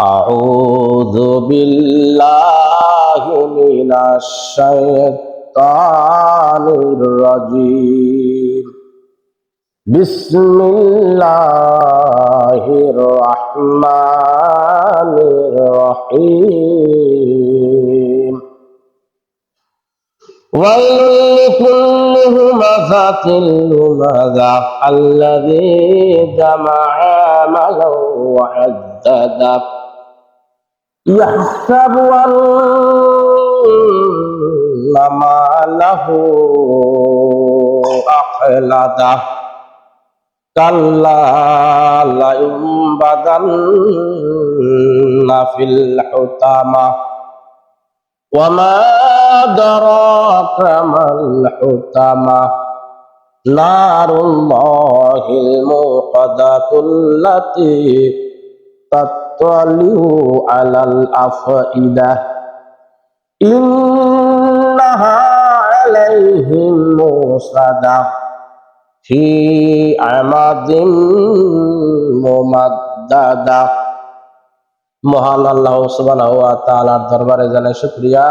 أعوذ بالله من الشيطان الرجيم. بسم الله الرحمن الرحيم. ويل لكل همزة لمزة. الذي جمع مالا وعدده. يحسب أن ماله أخلده. كلا لينبذن في الحطمة. وما أدراك ما الحطمة. نار الله الموقدة التي تطلع على الأفئدة إنها عليهم موصدة في عمد ممددة মহান আল্লাহ সুবহানাহু ওয়া তাআলার দরবারে জানাই শুকরিয়া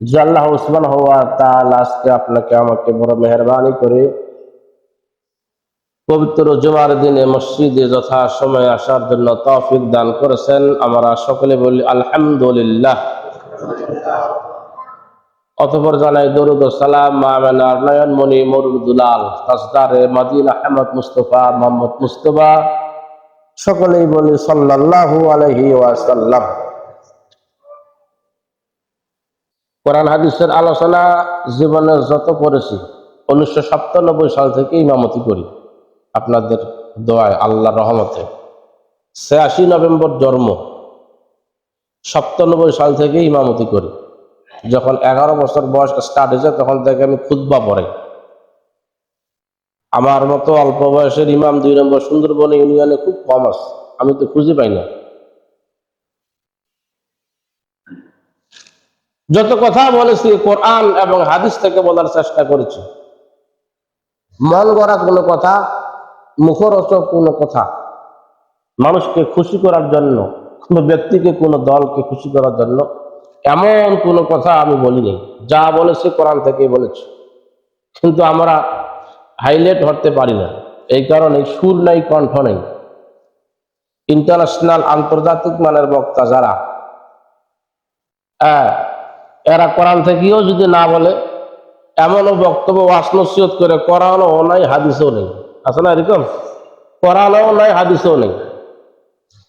যে আল্লাহ সুবহানাহু ওয়া তাআলা আজকে আপনাকে আমাকে বড় মেহেরবানি করে পবিত্র জুমার দিনে মসজিদে যথা সময় আসার জন্য তৌফিক দান করেছেন আমরা সকলে বলি আলহামদুলিল্লাহ। অতপর জানাই দরুদ সালাম মামেনার নয়নমণি মরুর দুলাল তাসদারে মাদিন, আহমদ মুস্তফা, মোহাম্মদ মুস্তফা, সকলেই বলি সাল্লাল্লাহু আলাইহি ওয়াসাল্লাম। কোরআন হাদিসের আলোচনা জীবনে যত করেছি, উনিশশো সাতানব্বই সাল থেকে ইমামতি করি। আপনাদের দোয়ায় আল্লাহ রহমতে। ছিয়াশি নভেম্বর জন্ম, সপ্তানব্বই সাল থেকে ইমামতি করি। যখন এগারো বছর বয়স স্টার্ট হয়েছে, তখন থেকে আমি খুদ্া পড়াই আমার মতো অল্প বয়সের ইমাম দুই নম্বর সুন্দরবন ইউনিয়নে খুব কম আছে, আমি তো খুঁজে পাই না। যত কথা বলেছি কোরআন এবং হাদিস থেকে বলার চেষ্টা করেছি। মন গড়া কোনো কথা মুখরোচক কোনো কথা। মানুষকে খুশি করার জন্য, কোনো ব্যক্তিকে, কোনো দলকে খুশি করার জন্য এমন কোনো কথা আমি বলিনি। যা বলেছি কোরআন থেকেই বলেছি। কিন্তু আমরা হাইলাইট হতে পারি না। এই কারণে সুর নাই, কণ্ঠ নেই। ইন্টারন্যাশনাল আন্তর্জাতিক মানের বক্তা যারা হ্যাঁ এরা কোরআন থেকেও যদি না বলে, এমনও বক্তব্য ওয়াসনসিয়ত করে কোরআনও নাই, হাদিসও নেই। আছে না এরকম কোরআনও নাই, হাদিসও নেই।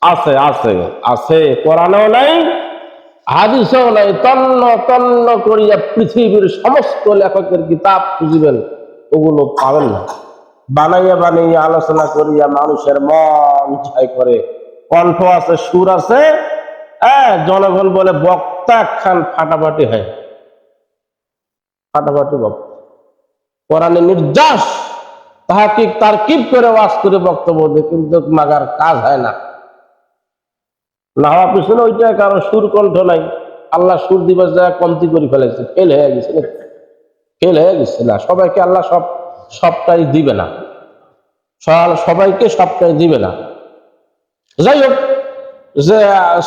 আছে আছে আছে, কোরআনও নাই, হাদিসও নাই। তন্ন তন্ন করিয়া পৃথিবীর সমস্ত লেখকের কিতাব খুঁজিবেন, ওগুলো পাবেন না। বানাইয়া বানাইয়া আলোচনা করিয়া মানুষের মন জয় করে। কণ্ঠ আছে, সুর আছে হ্যাঁ জনগণ বলে বক্তা খান ফাটাফাটি হয়। ফাটাফাটি বক্তা। কোরআনে নির্যাস তাহা কি তার কিপ করে ওয়াজ করে বক্তব্য দেয় কিন্তু মাগার কাজ হয় না। না হওয়ার পিছনে ওইটা কারও সুর কণ্ঠ নাই। আল্লাহ সুর দিবস যা কমতি করে ফেলেছে। ফেল হয়ে গেছে ফেল হয়ে গেছে না। সবাইকে আল্লাহ সব, সবটাই দিবে না। সবাইকে সবটাই দিবে না। যাই হোক, যে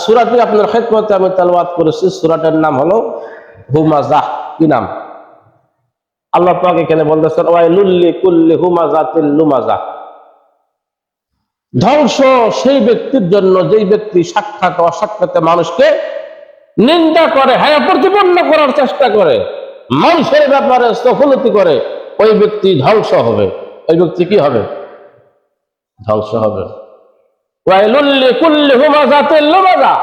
সুরাটি আপনার খেদমতে আমি তালবাদ করেছি, সুরাটের নাম হলো হুমাজাহ। কি নাম? আল্লাহ পাক এখানে বলতেছেন ওয়াই লুল্লি কুল্লি হুমাজাতিল লুমাজাহ ধ্বংস সেই ব্যক্তির জন্য যেই ব্যক্তি সাক্ষাৎ অসাক্ষাতে মানুষকে নিন্দা করে হ্যাঁ প্রতিপন্ন করার চেষ্টা করে, মানুষের ব্যাপারে সফলতি করে, ওই ব্যক্তি ধ্বংস হবে। ওই ব্যক্তি কি হবে? ধ্বংস হবে। ওয়াইলুল্লি লুমাজা।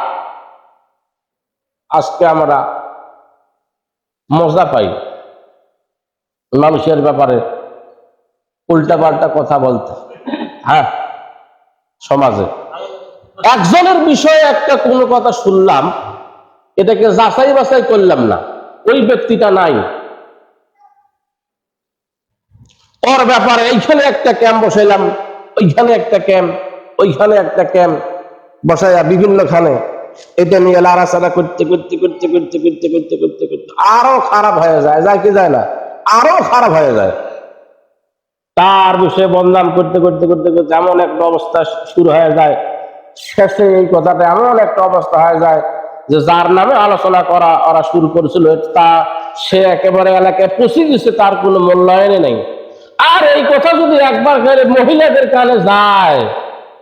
আজকে আমরা মজা পাই। মানুষের ব্যাপারে উল্টা পাল্টা কথা বলতে হ্যাঁ সমাজে একজনের বিষয়ে একটা কোনো কথা শুনলাম এটাকে যাচাই বাছাই করলাম না ওই ব্যক্তিটা নাই ওর ব্যাপারে এইখানে একটা ক্যাম্প বসাইলাম ওইখানে একটা ক্যাম্প ওইখানে একটা ক্যাম্প বসাইয়া বিভিন্ন খানে এটা নিয়ে লাড়াচাড়া করতে করতে করতে করতে করতে করতে করতে করতে আরও খারাপ হয়ে যায় যায় কি যায় না আরও খারাপ হয়ে যায়। তার বিষয়ে বদনাম করতে করতে করতে করতে এমন একটা অবস্থা শুরু হয়ে যায়, শেষে এই কথাটা এমন একটা অবস্থা হয়ে যায় যে যার নামে আলোচনা করা, ওরা শুরু করেছিল, তা সে একেবারে এলাকায় পৌঁছে দিচ্ছে তার কোনো মূল্যায়নে নেই। আর এই কথা যদি একবার করে মহিলাদের কানে যায়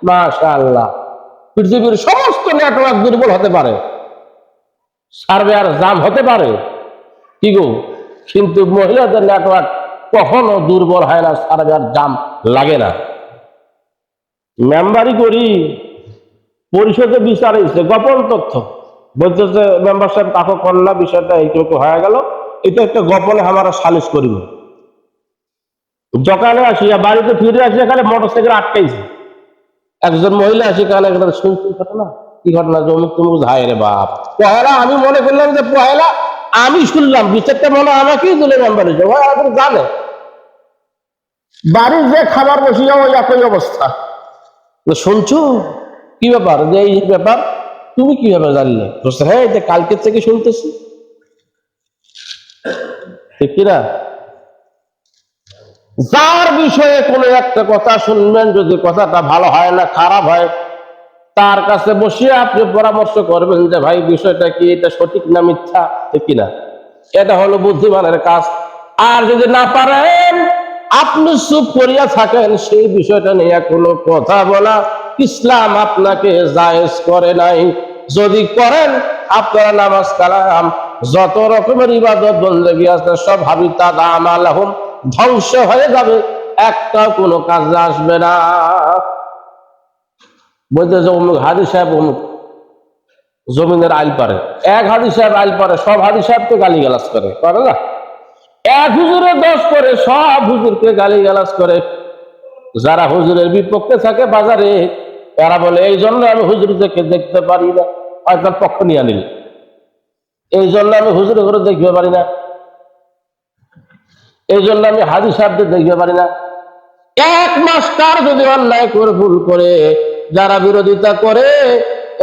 মাশা আল্লাহ পৃথিবীর সমস্ত নেটওয়ার্ক দুর্বল হতে পারে। সার্ভে আর জাম হতে পারে। কি গো? কিন্তু মহিলাদের নেটওয়ার্ক কখনো দুর্বল হয় না সার্ভে আর জাম লাগে না। মেম্বারি করি, পরিষদে বিচার হয়েছে, গোপন তথ্য। বলতেছে, মেম্বার সাহেব, তাকে কন্যা বিষয়টা এইটুকু হয়ে গেল। এটা একটা গোপনে আমরা সালিশ করিব। দোকানে আসিয়া, বাড়িতে ফিরে আসি এখানে মোটর সাইকেল আটকাইছে। একজন মহিলা আসি কানে শুনছি ঘটনা কি ঘটনা? অমুক তমুক হায় রে বাপ! পহেলা, আমি মনে করলাম যে পহেলা আমি শুনলাম বিচারটা মনে আমাকেই তুলে মেম্বার ওই জানে। বাড়ির যে খাবার বসে ওই একই অবস্থা। শুনছো? কি ব্যাপার? যে এই ব্যাপার? তুমি কীভাবে জানলে? হ্যাঁ এটা কালকের থেকে শুনতেছি। ঠিক কিনা? যার বিষয়ে কোনো একটা কথা শুনবেন যদি কথাটা ভালো হয় না খারাপ হয় তার কাছে বসিয়ে আপনি পরামর্শ করবেন যে, ভাই, বিষয়টা কি? এটা সঠিক না মিথ্যা? কিনা? এটা হলো বুদ্ধিমানের কাজ। আর যদি না পারেন, আপনি চুপ করিয়া থাকেন, সেই বিষয়টা নিয়ে কোনো কথা বলা ইসলাম আপনাকে জায়েজ করে নাই। যদি করেন, আপনারা নামাজ কালাম, যত রকমের ইবাদত বন্দী আছে, সব হাবিতা দাম আলহম ধ্বংস হয়ে যাবে। একটা কোনো কাজে আসবে না। বলতেছে অমুক হাদি সাহেব, অমুক জমিনের আইল পারে। এক হাদি সাহেব আইল পারে, সব হাদি সাহেব তো গালি গালাজ করে করে না? এক হুজুরে দোষ করে, সব হুজুরকে গালি গালাজ করে। যারা হুজুরের বিপক্ষে থাকে বাজারে তারা বলে, এই জন্য আমি হুজুরদেরকে দেখতে পারি না। হয়তো পক্ষ নিয়ে নিল এই জন্য আমি হুজুর করে দেখতে পারি না। এই জন্য আমি হাদি সাহেবদের দেখতে পারি না। এক মাস্টার যদি অন্যায় করে, ভুল করে যারা বিরোধিতা করে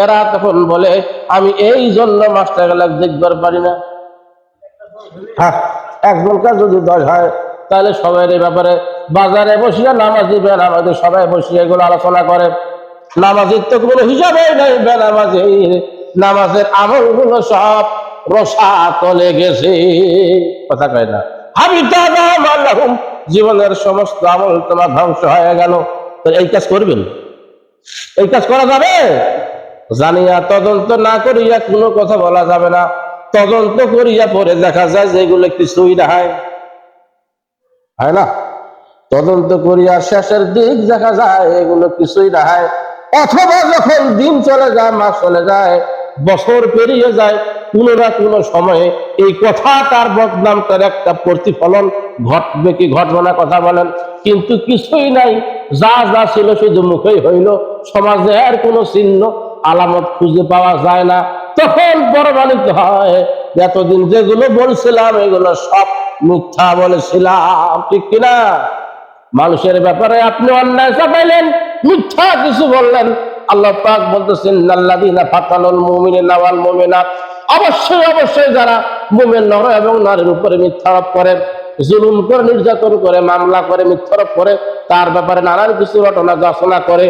এরা তখন বলে আমি এই জন্য মাস্টার গেলা দেখবার পারি না। হ্যাঁ একজন কাজ যদি দশ হয় তাহলে সবাই এই ব্যাপারে বাজারে বসিয়া নামাজি বেনামাজি সবাই বসিয়া এগুলো আলোচনা করে। নামাজের তো কোনো হিসাবেই নাই বেনামাজি নামাজের আমলগুলো সব রসা তলে গেছে কথা কয় না। হাবিতা জীবনের সমস্ত আমল তোমার ধ্বংস হয়ে গেল। তো এই কাজ করবেন? এই কাজ করা যাবে? জানিয়া তদন্ত না করিয়া কোনো কথা বলা যাবে না। তদন্ত করিয়া পরে দেখা যায় যে এগুলো কিছুই না হয় না? তদন্ত করিয়া শেষের দিক দেখা যায় এগুলো কিছুই না হয় অথবা যখন দিন চলে যায়, মাস চলে যায়, বছর পেরিয়ে যায়, কোনো না কোনো সময়ে এই কথা তার বদনাম তার একটা প্রতিফলন ঘটবে কি ঘটবে না, কথা বলেন। কিন্তু কিছুই নাই। যা যা ছিল শুধু মুখেই হইল। সমাজে আর কোনো চিহ্ন আলামত খুঁজে পাওয়া যায় না। তখন প্রমাণিত হয় এতদিন যেগুলো বলছিলাম, এগুলো সব মিথ্যা বলেছিলাম। ঠিক কিনা? মানুষের ব্যাপারে আপনি অন্যায় চাপাইলেন, মিথ্যা কিছু বললেন। আল্লাহ পাক বলতেছেন নাল্লাদিনা ফাতানুল মুমিনিনা ওয়াল মুমিনাত। অবশ্যই অবশ্যই যারা মুমিন নর এবং নারীর উপরে মিথ্যারোপ করে জুলুম করে, নির্যাতন করে, মামলা করে মিথ্যারোপ করে, তার ব্যাপারে নানান কিছু ঘটনা রচনা করে।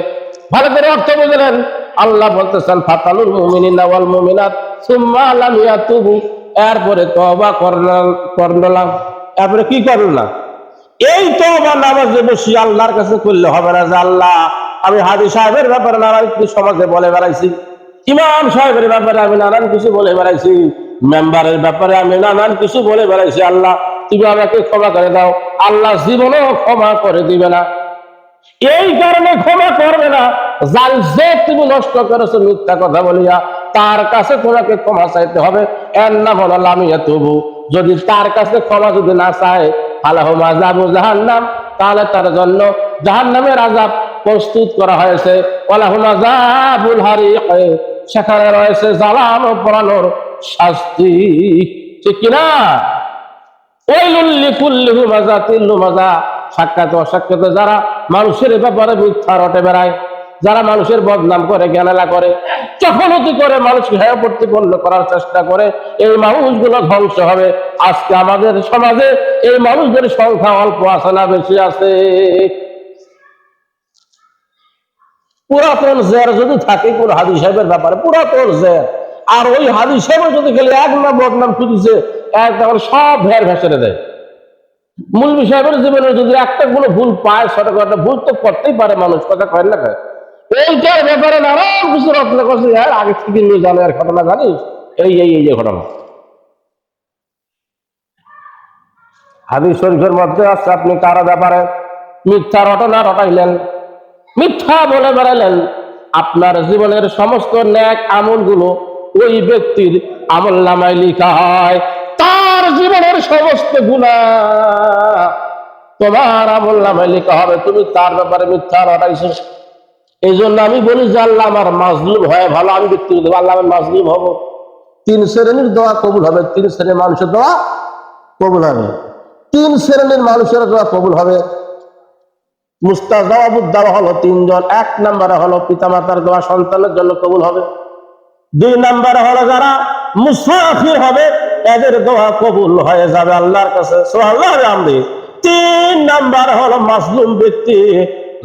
ভালো করে অর্থ বুঝলেন। আল্লাহ বলতেছেন ফাতানুল মুমিনিনা ওয়াল মুমিনাত, সুম্মা লাম ইয়াতুবু। এরপরে তওবা করলাম এরপরে কি করলাম? এই তো আমার নামাজে বসি আল্লাহর কাছে করলে হবে না যে আল্লাহ, আমি হাদি সাহেবের ব্যাপারে নানান কিছু সমাজে বলে বেড়াইছি। ইমাম সাহেবের ব্যাপারে আমি নানান কিছু বলে বেড়াইছি। মেম্বারের ব্যাপারে আমি নানান কিছু বলে বেড়াইছি আল্লাহ। তুমি আমাকে ক্ষমা করে দাও। আল্লাহ জীবনেও ক্ষমা করে দিবে না। এই কারণে ক্ষমা করবে না। জাল যে তুমি নষ্ট করেছ মিথ্যা কথা বলিয়া, তার কাছে তোমাকে ক্ষমা চাইতে হবে। এর নাম হলো লামিয়া তবু যদি তার কাছে ক্ষমা যদি না চায় আলাহম আজাবু জাহান্নাম। তাহলে তার জন্য জাহান্নামের আজাব প্রস্তুত করা হয়েছে। ওলাহুম আজাবুল হারিক। সেখানে রয়েছে জ্বালানো পড়ানোর শাস্তি। ঠিক কিনা ওইলুল্লি কুল্লি হুমাজা তিল্লু মাজা যারা মানুষের ব্যাপারে মিথ্যা রটে বেড়ায়, যারা মানুষের বদনাম করে, জ্ঞানেলা করে করে মানুষকে হেয় প্রতিপন্ন করার চেষ্টা করে, এই মানুষগুলো ধ্বংস হবে। আজকে আমাদের সমাজে এই মানুষদের সংখ্যা অল্প আছে না বেশি আছে? পুরাতন জের যদি থাকে, কোন হাদি সাহেবের ব্যাপারে, পুরাতন জের। আর ওই হাদি সাহেবের যদি খেলে এক নাম বদনাম এক তখন সব ভের ভেসে দেয়। মুলবি সাহেবের জীবনে যদি একটা কোনো ভুল পায়, সেটা একটা ভুল তো করতেই পারে মানুষ, কথা কয় না কয়? এইটার ব্যাপারে নানান কিছু রত্ন করছে আর আগে থেকে নিয়ে জানে আর ঘটনা জানিস? এই এই এই যে ঘটনা। হাদিস শরীফের মধ্যে আছে, আপনি কারও ব্যাপারে মিথ্যা রটনা রটাইলেন, মিথ্যা বলে বেড়ালেন, আপনার জীবনের সমস্ত ন্যাক আমলগুলো ওই ব্যক্তির আমল নামায় লিখা হয়, তার জীবনের সমস্ত গুণা। তোমার আমল নামায় লিখা হবে, তুমি তার ব্যাপারে মিথ্যা রটাইছো এই জন্য আমি বলি যে, আল্লাহ আমার মাজলুম হয়, ভালো আমি ব্যক্তিগত আল্লাহ আমার মাজলুম হব। তিন শ্রেণির দোয়া কবুল হবে, তিন শ্রেণির মানুষের দোয়া কবুল হবে। তিন শ্রেণির মানুষের দোয়া কবুল হবে। মুস্তাজাবুদ দেওয়া হলো তিনজন, এক নম্বরে হলো পিতামাতার দোয়া, সন্তানের জন্য কবুল হবে। দুই নাম্বার হলো যারা মুসাফির হবে এদের দোয়া কবুল হয়ে যাবে আল্লাহর কাছে। সোহাল্লাহ তিন নাম্বার হলো মাজলুম ব্যক্তি,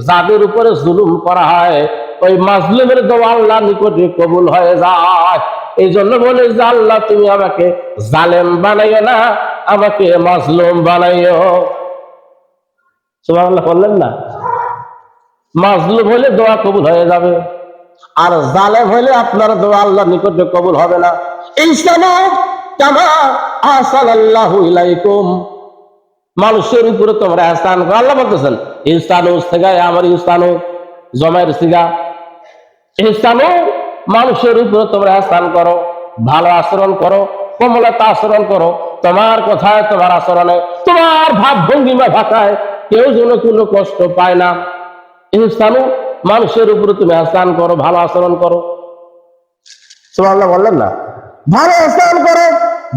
যাদের উপরে জুলুম করা হয়, ওই মাজলুমের দোয়া আল্লাহ নিকটে কবুল হয়ে যায়। এই জন্য বলে যে আল্লাহ, তুমি আমাকে জালেম বানাইও না, আমাকে মাজলুম বানাইও। সুবহানাল্লাহ, বললেন না? মাজলুম হলে দোয়া কবুল হয়ে যাবে। আর জালেম হলে আপনার দোয়া আল্লাহ নিকটে কবুল হবে না। ইলাইকুম। মানুষের উপরে তোমরা স্থান করো। আল্লাহ বলতেছেন ইস্তানু থেকে আমার ইস্তানু জমায়ের সিগা। ইস্তানু মানুষের উপরে তোমরা স্থান করো, ভালো আচরণ করো কমলতা আচরণ করো। তোমার কথায়, তোমার আচরণে, তোমার ভাব ভঙ্গিমা ভাষায় কেউ যেন কোনো কষ্ট পায় না। ইনসানু মানুষের উপরে তুমি আস্থান করো, ভালো আচরণ করো। সুবহানাল্লাহ বললেন না? ভালো আচরণ করো,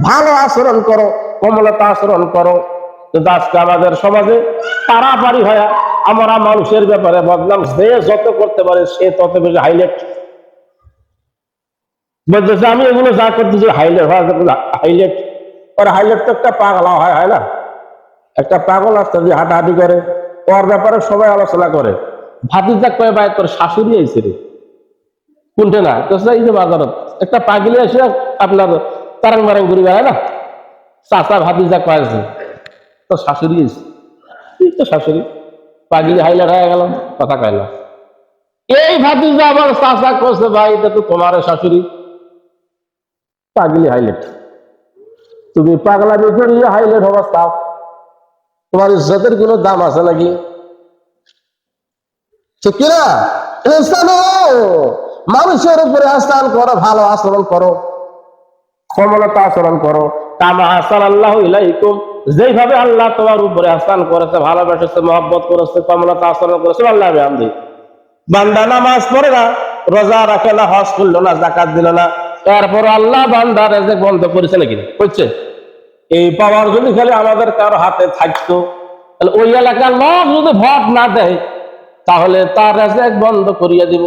ভালো আচরণ করো, কমলতা আচরণ করো। কিন্তু আজকে আমাদের সমাজে পারাপারি হয় আমরা মানুষের ব্যাপারে বদনাম যে যত করতে পারে সে তত বেশি হাইলাইট বলতেছে, আমি এগুলো যা করতেছি হাইলাইট হাইলাইট ওর হাইলাইট তো একটা পাগলা হয় হয় না? একটা পাগল আসতে যে হাঁটাহাঁটি করে, ওর ব্যাপারে সবাই আলোচনা করে। ভাতিজা কয়ে ভাই, তোর শাশুড়ি আইছে রে? কোনটা না? তো এই যে বাজারত, একটা পাগলি এসে আপনার তারাং মারাং ঘুরি বেড়ায় না? চাচা ভাতিজা কয়েছে তো শাশুড়ি আইছে? এই তো শাশুড়ি। পাগলি হাইলার হয়ে গেল, কথা কয় না এই ভাতিজা আবার চাচা করছে ভাই, এটা তো তোমার শাশুড়ি। পাগলি হাইলাইট তুমি পাগলা বিপরীত হাইলাইট হবার চাও। তোমার ইজ্জতের কোনো দাম আছে নাকি? কিনা? মানুষের উপরে আস্থান করো, ভালো আচরণ করো। কমলতা আচরণ করো। কামা আসান আল্লাহ ইলাইকুম, যেইভাবে আল্লাহ তোমার উপরে আস্থান করেছে, ভালোবাসেছে, মহব্বত করেছে কমলতা আচরণ করেছে, আল্লাহ আমি বান্দা নামাজ পড়ে না, রোজা রাখে না, হজ করল না জাকাত দিল না। তারপর আল্লাহ বান্দা রেজেক বন্ধ করেছে নাকি? করছে এই পাওয়ার যদি খালি আমাদের কারও হাতে থাকতো, তাহলে ওই এলাকার লোক যদি ভোট না দেয় তাহলে তার রেজেক বন্ধ করিয়া দিব।